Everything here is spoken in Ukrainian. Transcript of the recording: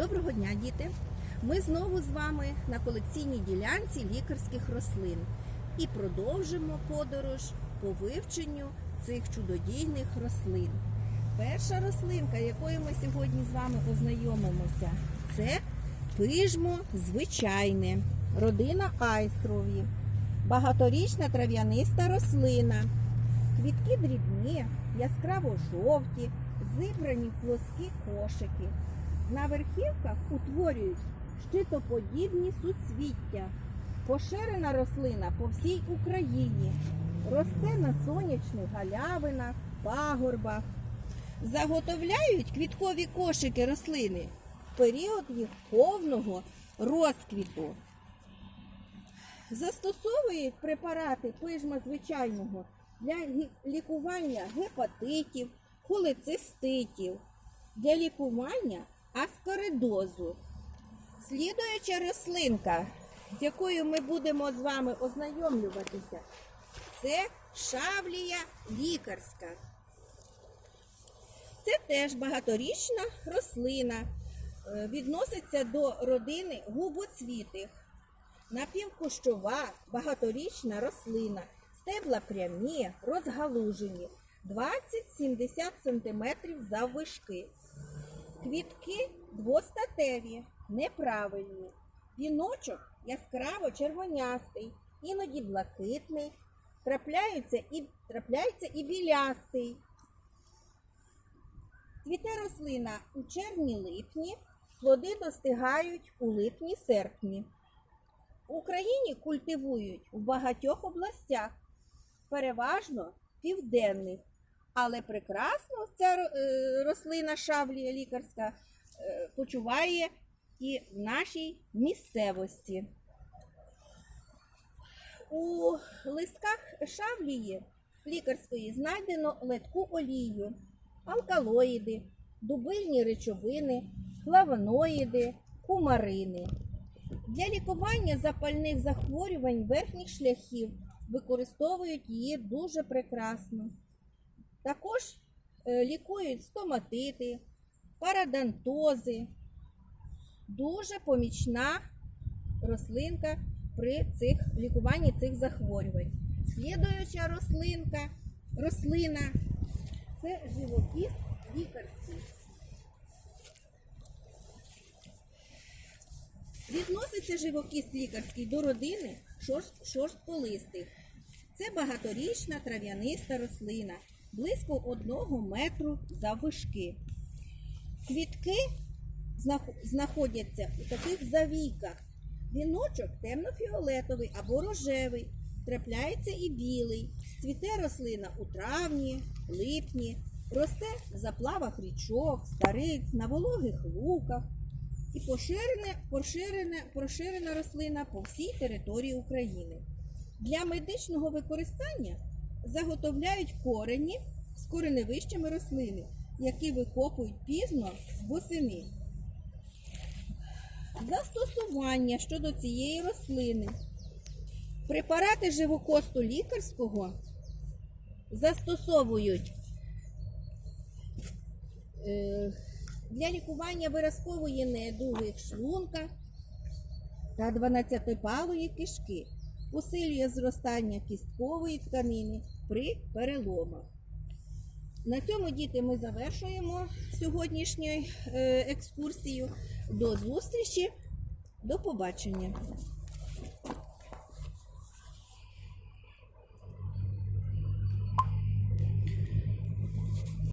Доброго дня, діти! Ми знову з вами на колекційній ділянці лікарських рослин і продовжимо подорож по вивченню цих чудодійних рослин. Перша рослинка, якою ми сьогодні з вами ознайомимося, це пижмо звичайне, родина айстрові, багаторічна трав'яниста рослина. Квітки дрібні, яскраво жовті, зібрані в плоскі кошики. На верхівках утворюють щитоподібні суцвіття. Поширена рослина по всій Україні. Росте на сонячних галявинах, пагорбах. Заготовляють квіткові кошики рослини в період їх повного розквіту. Застосовують препарати пижма звичайного для лікування гепатитів, холециститів, для лікування аскоридозу. Слідуюча рослинка, з якою ми будемо з вами ознайомлюватися, це шавлія лікарська. Це теж багаторічна рослина, е, відноситься до родини губоцвітих. Напівкущова багаторічна рослина, стебла прямі, розгалужені, 20-70 см заввишки. Квітки двостатеві, неправильні. Віночок яскраво червонястий, іноді блакитний, трапляється і, трапляється і білястий. Цвіте рослина у червні-липні, плоди достигають у липні-серпні. В Україні культивують в багатьох областях, переважно південних. Але прекрасно ця е, рослина шавлія лікарська е, почуває і в нашій місцевості. У листках шавлії лікарської знайдено летку олію, алкалоїди, дубильні речовини, флавоноїди, кумарини. Для лікування запальних захворювань верхніх шляхів використовують її дуже прекрасно. Також е, лікують стоматити, парадонтози. Дуже помічна рослинка при цих лікуванні цих захворювань. Слідуюча рослинка, рослина це живопіс лікарський. Відноситься живокіст лікарський до родини шорстколистих. Це багаторічна трав'яниста рослина, близько одного метру заввишки. Квітки знаходяться у таких завійках. Віночок темно-фіолетовий або рожевий, трапляється і білий. Цвіте рослина у травні, липні, росте в заплавах річок, стариць, на вологих луках і поширене, поширене, поширена рослина по всій території України. Для медичного використання заготовляють корені з кореневищами рослини, які викопують пізно восени. Застосування щодо цієї рослини. Препарати живокосту лікарського застосовують е, для лікування виразкової недуги шлунка та 12-палої кишки, посилює зростання кісткової тканини при переломах. На цьому, діти, ми завершуємо сьогоднішню е, екскурсію. До зустрічі, до побачення.